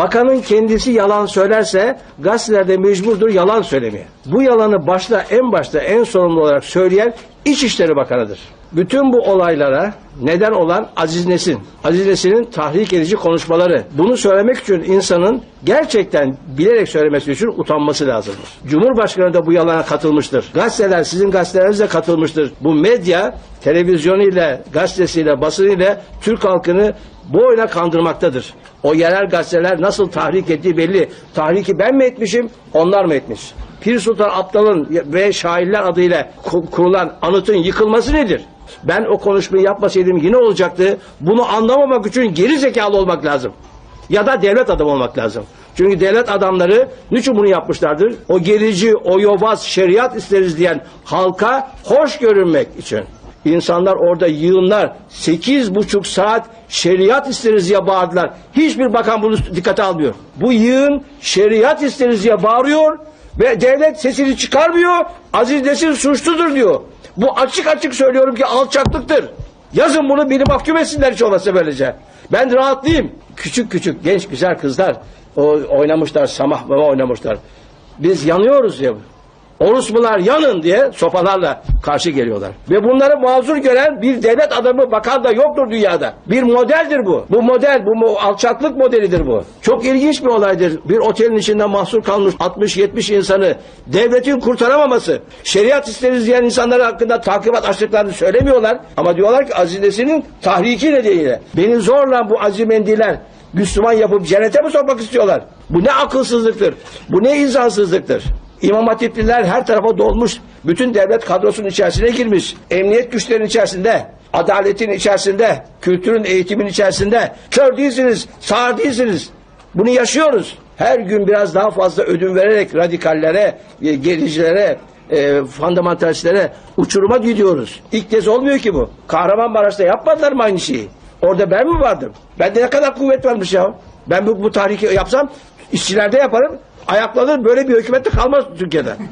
Bakanın kendisi yalan söylerse gazetelerde mecburdur yalan söylemeye. Bu yalanı başta en başta en sorumlu olarak söyleyen İçişleri Bakanı'dır. Bütün bu olaylara neden olan Aziz Nesin. Aziz Nesin'in tahrik edici konuşmaları. Bunu söylemek için insanın gerçekten bilerek söylemesi için utanması lazımdır. Cumhurbaşkanı da bu yalana katılmıştır. Gazeteler sizin gazeteleriniz de katılmıştır. Bu medya televizyonuyla, gazetesiyle, basınıyla Türk halkını bu oyuna kandırmaktadır. O yerel gazeteler nasıl tahrik ettiği belli. Tahriki ben mi etmişim, onlar mı etmiş? Pir Sultan Abdal'ın ve şairler adıyla ku- kurulan anıtın yıkılması nedir? Ben o konuşmayı yapmasaydım yine olacaktı. Bunu anlamamak için geri zekalı olmak lazım. Ya da devlet adamı olmak lazım. Çünkü devlet adamları niçin bunu yapmışlardır? O gerici, o yobaz, şeriat isteriz diyen halka hoş görünmek için. İnsanlar orada yığınlar sekiz buçuk saat şeriat isteriz diye bağırdılar. Hiçbir bakan bunu dikkate almıyor. Bu yığın şeriat isteriz diye bağırıyor ve devlet sesini çıkarmıyor. Aziz Nesin suçludur diyor. Bu açık açık söylüyorum ki alçaklıktır. Yazın bunu beni mahkum etsinler hiç olmazsa böylece. Ben rahatlıyım. Küçük küçük genç güzel kızlar o oynamışlar samah mama oynamışlar. Biz yanıyoruz ya. Orospular yanın diye sopalarla karşı geliyorlar. Ve bunları mazur gören bir devlet adamı bakan da yoktur dünyada. Bir modeldir bu. Bu model, bu alçaklık modelidir bu. Çok ilginç bir olaydır. Bir otelin içinde mahsur kalmış 60-70 insanı devletin kurtaramaması. Şeriat isteriz diyen insanlar hakkında takibat açtıklarını söylemiyorlar. Ama diyorlar ki Azize'sinin tahriki nedeniyle. Beni zorla bu azimendiler Müslüman yapıp cennete mi sokmak istiyorlar? Bu ne akılsızlıktır. Bu ne insansızlıktır. İmam Hatipliler her tarafa dolmuş. Bütün devlet kadrosunun içerisine girmiş. Emniyet güçlerinin içerisinde, adaletin içerisinde, kültürün, eğitimin içerisinde. Kör değilsiniz, sağır değilsiniz. Bunu yaşıyoruz. Her gün biraz daha fazla ödün vererek radikallere, e, gericilere, e, fundamentalistlere uçuruma gidiyoruz. İlk kez olmuyor ki bu. Kahramanmaraş'ta yapmadılar mı aynı şeyi? Orada ben mi vardım? Bende ne kadar kuvvet varmış ya. Ben bu, bu tahriyi yapsam işçilerde yaparım. Ayaklanır böyle bir hükümette kalmaz Türkiye'de.